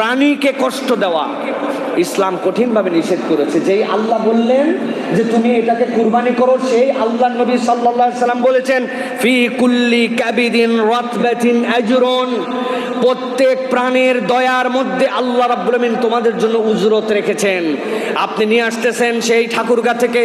প্রাণীকে কষ্ট দেওয়া। ইসলাম কঠিনভাবে নিষেধ করেছে। যেই আল্লাহ বললেন যে তুমি এটাকে কুরবানি করো, সেই আল্লাহ নবী সাল্লাল্লাহু সাল্লাম বলেছেন, ফি কুল্লি কাবিদিন রাতবাতিন আজরুন। প্রত্যেক প্রাণের দয়ার মধ্যে আল্লাহ রাব্বুল আমিন তোমাদের জন্য উজরত রেখেছেন। আপনি নিয়ে আসতেছেন সেই ঠাকুরগা থেকে,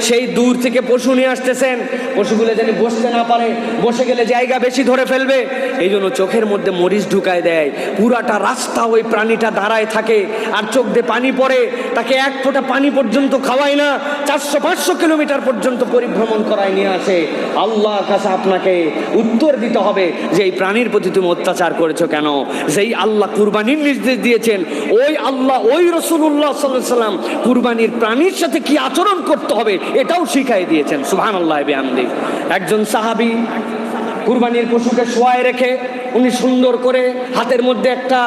সেই দূর থেকে পশু নিয়ে আসতেছেন। পশুগুলো যেন বসতে না পারে, বসে গেলে জায়গা বেশি ধরে ফেলবে। এই জন্য চোখের মধ্যে মরিচ ঢুকায় দেয়। পুরাটা রাস্তা ওই প্রাণীটা দাঁড়ায় থাকে আর চোখ দিয়ে পানি পড়ে। তাকে এক ফোঁটা পানি পর্যন্ত খাওয়ায় না, চারশো, পাঁচশো কিলোমিটার পর্যন্ত পরিভ্রমণ করায় নিয়ে আসে। আল্লাহর কাছে আপনাকে উত্তর দিতে হবে যে এই প্রাণীর প্রতি তুমি অত্যাচার করেছ কেন? যেই আল্লাহ কুরবানির নির্দেশ দিয়েছেন, ওই আল্লাহ, ওই রসুল্লাহ সাল্লাম কুরবানির প্রাণীর সাথে কি আচরণ করতে হবে, এটাও শিখাই দিয়েছেন। সুহান আল্লাহ বিহামদি। একজন সাহাবি কুরবানির পশুকে শোয়ায় রেখে, উনি সুন্দর করে হাতের মধ্যে একটা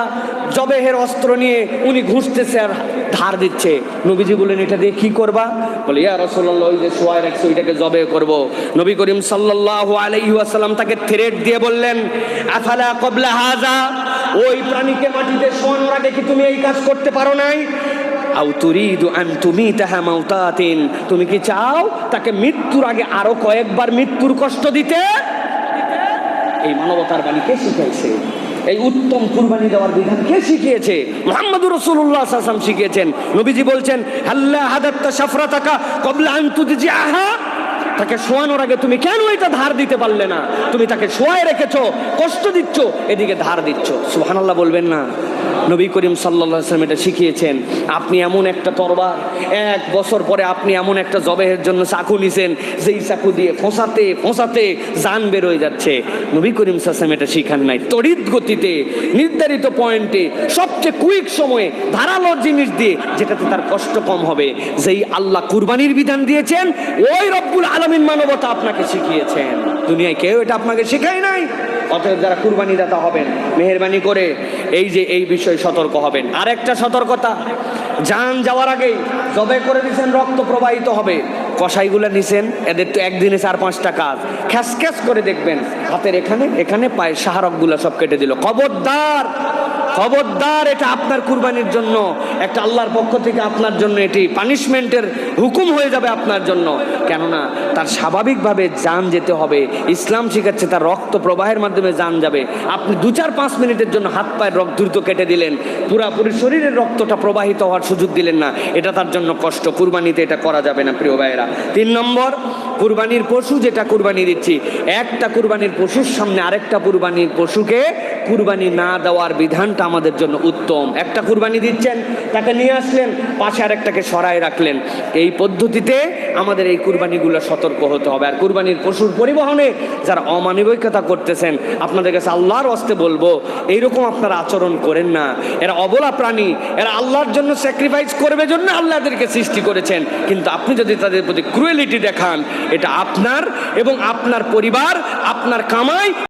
জবেহের অস্ত্র নিয়ে উনি ঘুষতেছে আর ধার দিচ্ছে। নবীজি বলেন এটা দিয়ে কি করবা? বলে, ইয়া রসল্লাহ ওই যে শোয়ায় রাখছে, ওইটাকে জবে করব। নবী করিম সাল্লাল্লাহু আলাইহি ওয়াসাল্লাম তাকে থ্রেট দিয়ে বললেন, আফালা কবলা হাজা? ওই প্রাণীকে মাটিতে শোয়ানোর আগে কি তুমি এই কাজ করতে পারো নাই? আউ তুরিদু আন তুমি মাউতাতিন। তুমি কি চাও তাকে মৃত্যুর আগে আরও কয়েকবার মৃত্যুর কষ্ট দিতে? এই মানবতার বাণী কে শিখাইছে? এই উত্তম কুরবানি দেওয়ার বিধান কে শিখিয়েছে? মোহাম্মদুর রসুল্লাহ সাসাম শিখিয়েছেন। নবীজি বলছেন, হাল্লা হাদাত্তা সাফরা টাকা কবলা আন্তুদি আহা তাকে শোয়ানোর আগে তুমি কেন এটা ধার দিতে পারলে না? তুমি তাকে শোয়ায় রেখেছো, কষ্ট দিচ্ছ, এদিকে ধার দিচ্ছ। সুহানাল্লাহ বলবেন না। নবী করিম সাল্লাম এটা শিখিয়েছেন, আপনি এমন একটা তরবার, এক বছর পরে আপনি এমন একটা জবেহের জন্য চাকু নিছেন, যেই চাকু দিয়ে ফোঁসাতে ফোঁসাতে জান বেরোয় যাচ্ছে। নবী করিম সাল্লাম এটা শিখান নাই। তড়িৎ গতিতে, নির্ধারিত পয়েন্টে, সবচেয়ে কুইক সময়ে ধারালো জিনিস দিয়ে যেটাতে তার কষ্ট কম হবে, যেই আল্লাহ কুরবানির বিধান দিয়েছেন, ওই রব্বুল আলমিন মানবতা আপনাকে শিখিয়েছেন। দুনিয়ায় কেউ এটা আপনাকে শেখায় নাই, অতএব যারা কুরবানি দাতা হবেন, মেহরবানি করে, এই যে এই বিষয়ে সতর্ক হবেন। আরেকটা সতর্কতা, যান যাওয়ার আগে জবে করে দিয়েছেন রক্ত প্রবাহিত হবে। কষাইগুলো নিছেন, এদের তো একদিনে চার পাঁচটা কাজ। খ্যাস খ্যাস করে দেখবেন, হাতের এখানে এখানে পায়ে সাহারকগুলো সব কেটে দিল। খবরদার! খবরদার, এটা আপনার কুরবানির জন্য, একটা আল্লাহর পক্ষ থেকে আপনার জন্য এটি পানিশমেন্টের হুকুম হয়ে যাবে আপনার জন্য। কেননা, তার স্বাভাবিকভাবে যান যেতে হবে। ইসলাম শিখাচ্ছে তার রক্ত প্রবাহের মাধ্যমে যান যাবে। আপনি দু চার পাঁচ মিনিটের জন্য হাত পায়ের রক্ত দ্রুত কেটে দিলেন। পুরাপুরি শরীরের রক্তটা প্রবাহিত হওয়ার সুযোগ দিলেন না। এটা তার জন্য কষ্ট। কুরবানিতে এটা করা যাবে না, প্রিয় ভাইয়েরা। তিন নম্বর, কুরবানির পশু যেটা কুরবানি দিচ্ছি, একটা কুরবানির পশুর সামনে আরেকটা কুরবানির পশুকে কুরবানি না দেওয়ার বিধানটা আমাদের জন্য উত্তম। একটা কুরবানি দিচ্ছেন, তাকে নিয়ে আসলেন, পাশে আরেকটাকে সরায় রাখলেন। এই পদ্ধতিতে আমাদের এই কুরবানিগুলো সতর্ক হতে হবে। আর কুরবানির পশুর পরিবহনে যারা অমানবিকতা করতেছেন, আপনাদের কাছে আল্লাহর অস্তে বলব, এইরকম আপনারা আচরণ করেন না। এরা অবলা প্রাণী, এরা আল্লাহর জন্য স্যাক্রিফাইস করবে জন্য আল্লাহদেরকে সৃষ্টি করেছেন। কিন্তু আপনি যদি তাদের প্রতি ক্রুয়েলিটি দেখান, এটা আপনার এবং আপনার পরিবার, আপনার কামাই